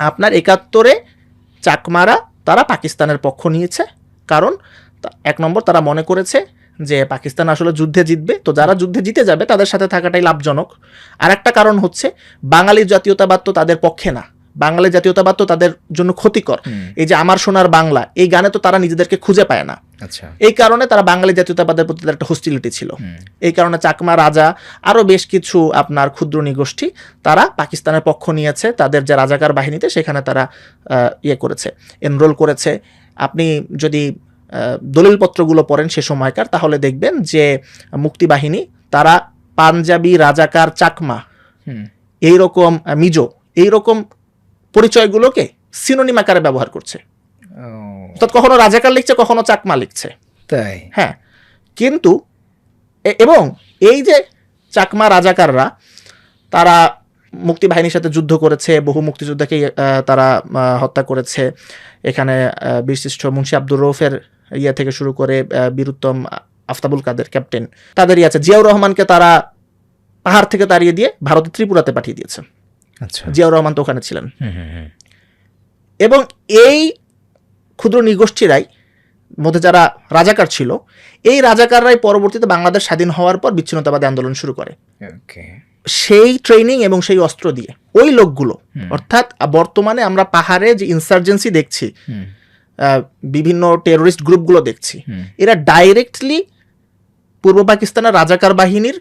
আপনার একাত্তরে চাকমারা তারা পাকিস্তানের পক্ষ নিয়েছে। কারণ এক নম্বর তারা মনে করেছে যে পাকিস্তান আসলে যুদ্ধে জিতবে। তো যারা যুদ্ধে জিতে যাবে তাদের সাথে থাকাটাই লাভজনক। আর একটা কারণ হচ্ছে বাঙালি জাতীয়তাবাদ তো তাদের পক্ষে না। বাঙালি জাতীয়তাবাদ তো তাদের জন্য ক্ষতিকর। এই যে আমার সোনার বাংলা এই গানে তো তারা নিজেদেরকে খুঁজে পায় না। আচ্ছা। এই কারণে তারা বাঙালি জাতীয়তাবাদের প্রতি তাদের একটা হোস্টিলিটি ছিল। এই কারণে চাকমা রাজা আরও বেশ কিছু আপনার ক্ষুদ্র নিগোষ্ঠী তারা পাকিস্তানের পক্ষ নিয়েছে তাদের যে রাজাকার বাহিনীতে সেখানে তারা ইয়ে করেছে এনরোল করেছে। আপনি যদি দলিলপত্রগুলো পড়েন সে সময়কার তাহলে দেখবেন যে মুক্তিবাহিনী তারা পাঞ্জাবি রাজাকার চাকমা। এইরকম মিজো এইরকম পরিচয়গুলোকে সিনোনিম আকারে ব্যবহার করছে। অর্থাৎ কখনো রাজাকার লিখছে কখনো চাকমা লিখছে। তাই? হ্যাঁ কিন্তু এবং এই যে চাকমা রাজাকাররা তারা মুক্তিবাহিনীর সাথে যুদ্ধ করেছে বহু মুক্তিযোদ্ধাকে তারা হত্যা করেছে। এখানে বিশিষ্ট মুন্সি আব্দুর রৌফের ইয়ে থেকে শুরু করে বীরুত্তম আফতাবুল কাদের ক্যাপ্টেন তাদেরই আছে। জিয়াউর রহমানকে তারা পাহাড় থেকে তাড়িয়ে দিয়ে ভারতের ত্রিপুরাতে পাঠিয়ে দিয়েছে। জিয়াউর রহমান তো ওখানে ছিলেন। এবং এই ক্ষুদ্র নিগোষ্ঠীরাই মধ্যে যারা রাজাকার ছিল এই রাজাকাররাই পরবর্তীতে বাংলাদেশ স্বাধীন হওয়ার পর বিচ্ছিন্নতাবাদী আন্দোলন শুরু করে। সেই ট্রেনিং এবং সেই অস্ত্র দিয়ে ওই লোকগুলো অর্থাৎ বর্তমানে আমরা পাহাড়ে যে ইনসার্জেন্সি দেখছি বিভিন্ন টেরোরিস্ট গ্রুপগুলো দেখছি। এরা ডাইরেক্টলি পূর্ব পাকিস্তানের রাজাকার বাহিনীর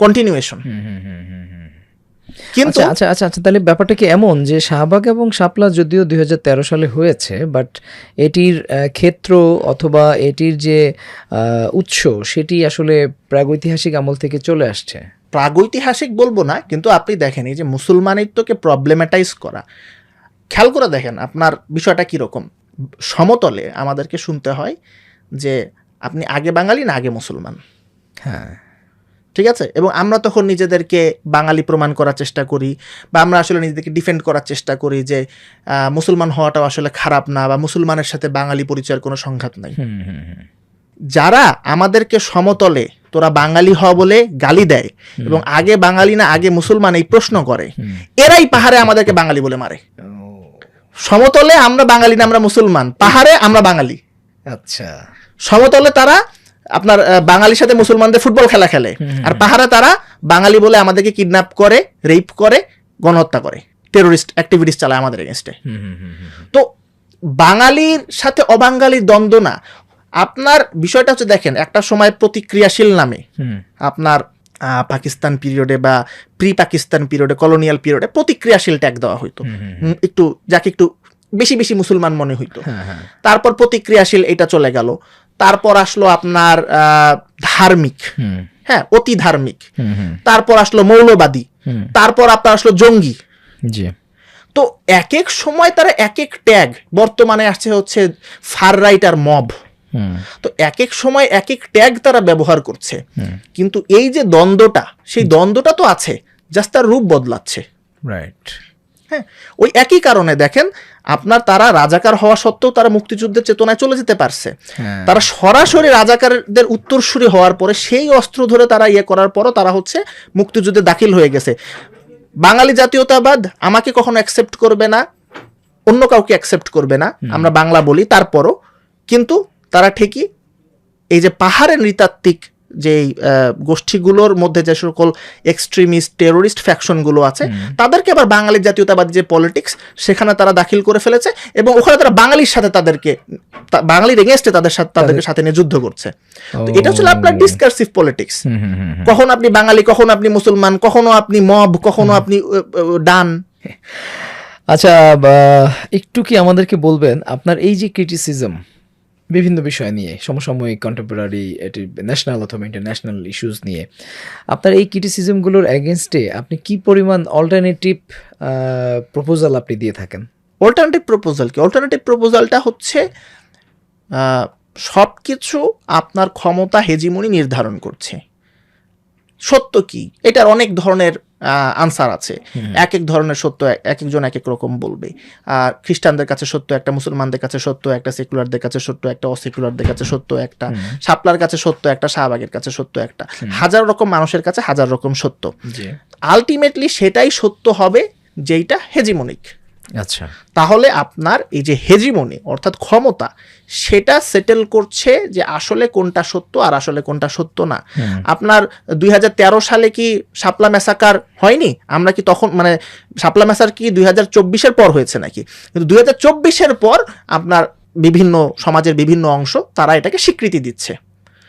কন্টিনিউয়েশন কিন্তু আচ্ছা আচ্ছা আচ্ছা আচ্ছা তাহলে ব্যাপারটা কি এমন যে শাহবাগ এবং শাপলা যদিও দুই হাজার তেরো সালে হয়েছে বাট এটির ক্ষেত্র অথবা এটির যে উৎস সেটি আসলে প্রাগৈতিহাসিক আমল থেকে চলে আসছে? প্রাগৈতিহাসিক বলব না কিন্তু আপনি দেখেন এই যে মুসলমানিত্বকে প্রবলেমেটাইজ করা। খেয়াল করে দেখেন আপনার বিষয়টা কীরকম। সমতলে আমাদেরকে শুনতে হয় যে আপনি আগে বাঙালি না আগে মুসলমান? হ্যাঁ। ঠিক আছে? এবং আমরা তখন নিজেদেরকে বাঙালি প্রমাণ করার চেষ্টা করি বা আমরা আসলে নিজেদেরকে ডিফেন্ড করার চেষ্টা করি যে মুসলমান হওয়াটাও আসলে খারাপ না বা মুসলমানের সাথে বাঙালি পরিচয়ের কোনো সংঘাত নাই। যারা আমাদেরকে সমতলে তোরা বাঙালি হওয়া বলে গালি দেয় এবং আগে বাঙালি না আগে মুসলমান এই প্রশ্ন করে এরাই পাহাড়ে আমাদেরকে বাঙালি বলে মারে। সমতলে আমরা বাঙালি না আমরা মুসলমান পাহাড়ে আমরা বাঙালি। আচ্ছা। সমতলে তারা আপনার বাঙালির সাথে মুসলমানদের ফুটবল খেলা খেলে। আর পাহাড়ে তারা বাঙালি বলে আমাদেরকে কিডন্যাপ করে রেপ করে গণহত্যা করে। টেরোরিস্ট অ্যাক্টিভিটিস চালায় আমাদের এগেনস্টে। তো বাঙালির সাথে অবাঙালির দ্বন্দ্ব না। আপনার বিষয়টা হচ্ছে দেখেন একটা সময় প্রতিক্রিয়াশীল নামে আপনার পাকিস্তান পিরিয়ডে বা প্রি পাকিস্তান পিরিয়ডে কলোনিয়াল পিরিয়ডে প্রতিক্রিয়াশীল ট্যাগ দেওয়া হইতো। একটু যাকে একটু বেশি বেশি মুসলমান মনে হইতো। হ্যাঁ, হ্যাঁ। তারপর প্রতিক্রিয়াশীল এটা চলে গেল। তারপর আসলো আপনার ধার্মিক। হ্যাঁ অতি ধার্মিক। তারপর আসলো মৌলবাদী। তারপর আপনার আসলো জঙ্গি। জি। তো এক এক সময় তারা এক এক ট্যাগ বর্তমানে আসছে হচ্ছে ফার রাইট আর মব। তো এক এক সময় এক এক ট্যাগ তারা ব্যবহার করছে। কিন্তু এই যে দ্বন্দ্বটা সেই দ্বন্দ্বটা তো আছে জাস্ট তার রূপ বদলাচ্ছে। রাইট। হ্যাঁ ওই একই কারণে দেখেন আপনার তারা রাজাকার হওয়া সত্ত্বেও তারা মুক্তিযুদ্ধের চেতনায় চলে যেতে পারছে। হ্যাঁ। তারা সরাসরি রাজাকারদের উত্তরসূরি হওয়ার পরে সেই অস্ত্র ধরে তারা ইয়ে করার পরও তারা হচ্ছে মুক্তিযুদ্ধে দাখিল হয়ে গেছে। বাঙালি জাতীয়তাবাদ আমাকে কখনো অ্যাকসেপ্ট করবে না অন্য কাউকে অ্যাকসেপ্ট করবে না আমরা বাংলা বলি তারপরও কিন্তু তারা ঠিকই এই যে পাহাড়ের নৃতাত্ত্বিক যে গোষ্ঠীগুলোর মধ্যে যে সকল এক্সট্রিমিস্ট টেরোরিস্ট ফ্যাকশনগুলো আছে তাদেরকে আবার বাঙালি জাতীয়তাবাদী যে পলিটিক্স সেখানে তারা দাখিল করে ফেলেছে এবং ওখানে তারা বাঙালির সাথে তাদেরকে বাঙালির এগেনস্টে তাদের সাথে তাদেরকে সাথে নিয়ে যুদ্ধ করছে। তো এটা হচ্ছে আপনার ডিসকার্সিভ পলিটিক্স। কখন আপনি বাঙালি কখন আপনি মুসলমান কখনো আপনি মব কখনো আপনি ডান। আচ্ছা একটু কি আমাদেরকে বলবেন আপনার এই যে ক্রিটিসিজম বিভিন্ন বিষয় নিয়ে, সমসাময়িক কন্টেম্পোরারি এটি ন্যাশনাল অথবা ইন্টারন্যাশনাল ইস্যুস নিয়ে। আপনার এই ক্রিটিসিজমগুলোর এগেনস্টে আপনি কি পরিমাণ অল্টারনেটিভ প্রপোজাল আপনি দিয়ে থাকেন? অল্টারনেটিভ প্রপোজাল কি? অল্টারনেটিভ প্রপোজালটা হচ্ছে সব কিছু আপনার ক্ষমতা হেজিমনি নির্ধারণ করছে। সত্য কি? এটার অনেক ধরনের আনসার আছে। এক এক ধরনের সত্য এক- এক একজন এক এক রকম বলবে। আর খ্রিস্টানদের কাছে সত্য একটা মুসলমানদের কাছে সত্য একটা সেকুলারদের কাছে সত্য একটা অসেকুলারদের কাছে সত্য একটা শাপলার কাছে সত্য একটা শাহবাগের কাছে সত্য একটা। হাজার রকম মানুষের কাছে হাজার রকম সত্য। আলটিমেটলি সেটাই সত্য হবে যেইটা হেজিমনিক। আচ্ছা। তাহলে আপনার এই যে হেজিমনি অর্থাৎ ক্ষমতা সেটা সেটেল করছে যে আসলে কোনটা সত্য আর আসলে কোনটা সত্য না। আপনার দুই হাজার তেরো সালে কি শাপলা মেসাকার হয়নি? আমরা কি তখন মানে শাপলা মেসার কি দুই হাজার চব্বিশের পর হয়েছে নাকি? কিন্তু দুই হাজার চব্বিশের পর আপনার বিভিন্ন সমাজের বিভিন্ন অংশ তারা এটাকে স্বীকৃতি দিচ্ছে।